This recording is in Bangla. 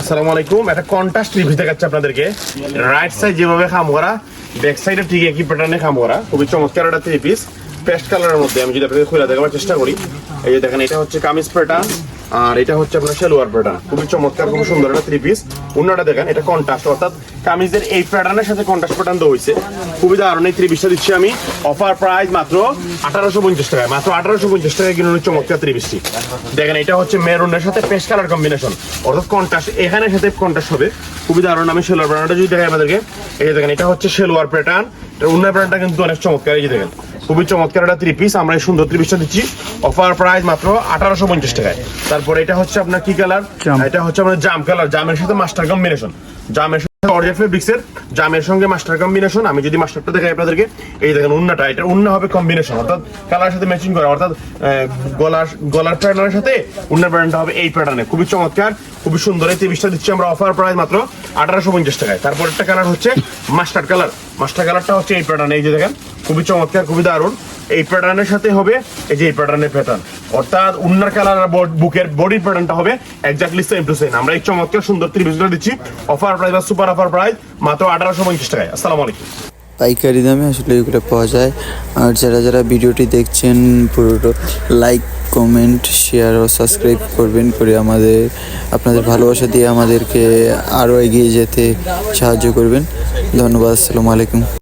আসসালামু আলাইকুম। একটা কন্ট্রাস্ট রিভিউ দেখাচ্ছি আপনাদেরকে। রাইট সাইড যেভাবে খাম করা ব্যাক সাইডে ঠিক একই প্যাটার্নে খাম করা। খুবই চমৎকার একটা থ্রি পিস পেস্ট কালারের মধ্যে আমি যদি আপনাদের খুলে দেখাবার চেষ্টা করি। এই যে দেখেন, এটা হচ্ছে কামিজ প্যাটার্ন আর এটা হচ্ছে আপনার সেলোয়ার প্যাটার্ন খুবই চমৎকার খুব সুন্দর একটা থ্রি পিস অন্যটা দেখেন, এটা কন্ট্রাস্ট অর্থাৎ কামিজের এই প্যাটার্নের সাথে কন্ট্রাস্ট প্যাটার্ন দেওয়া হয়েছে। খুবই দারুণ এই থ্রি পিসটা দিচ্ছি আমি। অফার প্রাইস মাত্র আঠারোশো পঞ্চাশ টাকায়। মাত্র আঠারোশো পঞ্চাশ টাকায় কিনুন চমৎকার থ্রি পিসটি দেখেন, এটা হচ্ছে মেরুনের সাথে পেস্ট কালার কম্বিনেশন অর্থাৎ কন্ট্রাস্ট এখানে সাথে কন্ট্রাস্ট হবে। খুবই দারুণ, আমি সেলোয়ার প্যাটার্নটা যদি দেখাই আপনাদেরকে। এই দেখেন, এটা হচ্ছে সেলোয়ার প্যাটার্ন এটা অন্য প্যাটার্নটা কিন্তু অনেক চমৎকার। এই যে দেখেন খুবই চমৎকার একটা থ্রি পিস আমরা এই সুন্দর থ্রি পিসটা দিচ্ছি। অফার প্রাইস মাত্র আঠারোশো পঞ্চাশ টাকায়। তারপরে এটা হচ্ছে আপনার কি কালার এটা হচ্ছে আপনার জাম কালার জামের সাথে মাস্টার কম্বিনেশন জামের সাথে অরিজিনাল ফেব্রিক্সের জামের সঙ্গে মাস্টার কম্বিনেশন আমি যদি মাস্টারটা দেখাই আপনাদেরকে, এই দেখেন উন্নাটা, এটা উন্ন হবে কম্বিনেশন অর্থাৎ কালার সাথে ম্যাচিং করা, অর্থাৎ গলার গলার প্যাটার্নের সাথে উন্নার প্যাটার্নটা হবে এই প্যাটার্নে খুবই চমৎকার, খুবই সুন্দর। এই তিরিশটা দিচ্ছি আমরা অফার প্রাইস মাত্র আঠারোশো পঞ্চাশ টাকায়। তারপর একটা কালার হচ্ছে মাস্টার কালার মাস্টার কালারটা হচ্ছে এই প্যাটার্ন এই যে দেখেন, খুবই চমৎকার, খুবই দারুণ। এই প্যাটার্নের সাথে হবে, এই যে এই প্যাটার্নের প্যাটার্ন অর্থাৎ উন্নার কালার বুকের বডির প্যাটার্নটা হবে এক্স্যাক্টলি সেম টু সেম আমরা এই চমৎকার সুন্দর ত্রিভুজটা দিচ্ছি। অফার প্রাইস বা সুপার অফার প্রাইস মাত্র আঠারোশো পঞ্চাশ টাকায়। আসসালামু আলাইকুম। পাইকারি দামে আসলে এগুলো পাওয়া যায়। আর যারা যারা ভিডিওটি দেখছেন, পুরোটা লাইক কমেন্ট শেয়ার ও সাবস্ক্রাইব করবেন করে আমাদের, আপনাদের ভালোবাসা দিয়ে আমাদেরকে আরও এগিয়ে যেতে সাহায্য করবেন। ধন্যবাদ, আসসালামু আলাইকুম।